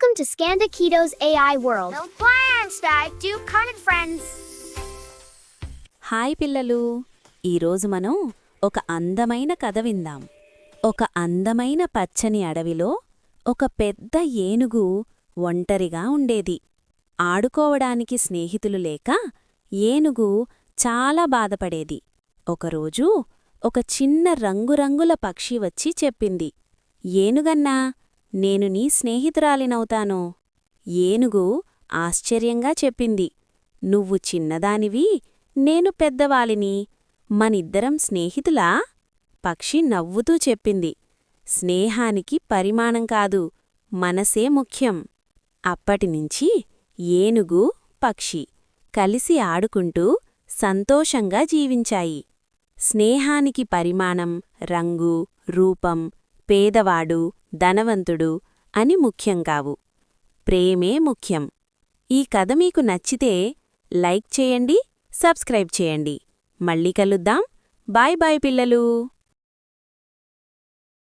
Welcome to Skanda Keto's AI World. No plans, Dad. Do kind of friends. Hi పిల్లలు ఈరోజు మనం ఒక అందమైన కథ విందాం ఒక అందమైన పచ్చని అడవిలో ఒక పెద్ద ఏనుగు ఒంటరిగా ఉండేది ఆడుకోవడానికి స్నేహితులు లేక ఏనుగు చాలా బాధపడేది ఒకరోజు ఒక చిన్న రంగురంగుల పక్షి వచ్చి చెప్పింది ఏనుగన్నా నేను నీ స్నేహితురాలినవుతాను. ఏనుగు ఆశ్చర్యంగా చెప్పింది. నువ్వు చిన్నదానివి నేను పెద్దవాలిని. మనిద్దరం స్నేహితులా? పక్షి నవ్వుతూ చెప్పింది. స్నేహానికి పరిమాణం కాదు మనసే ముఖ్యం. అప్పటినుంచి ఏనుగు పక్షి కలిసి ఆడుకుంటూ సంతోషంగా జీవించాయి. స్నేహానికి పరిమాణం రంగు రూపం పేదవాడు ధనవంతుడు అని ముఖ్యం కావు ప్రేమే ముఖ్యం. ఈ కథ మీకు నచ్చితే లైక్ చేయండి సబ్స్క్రైబ్ చేయండి. మళ్ళీ కలుద్దాం. బాయ్ బాయ్ పిల్లలు.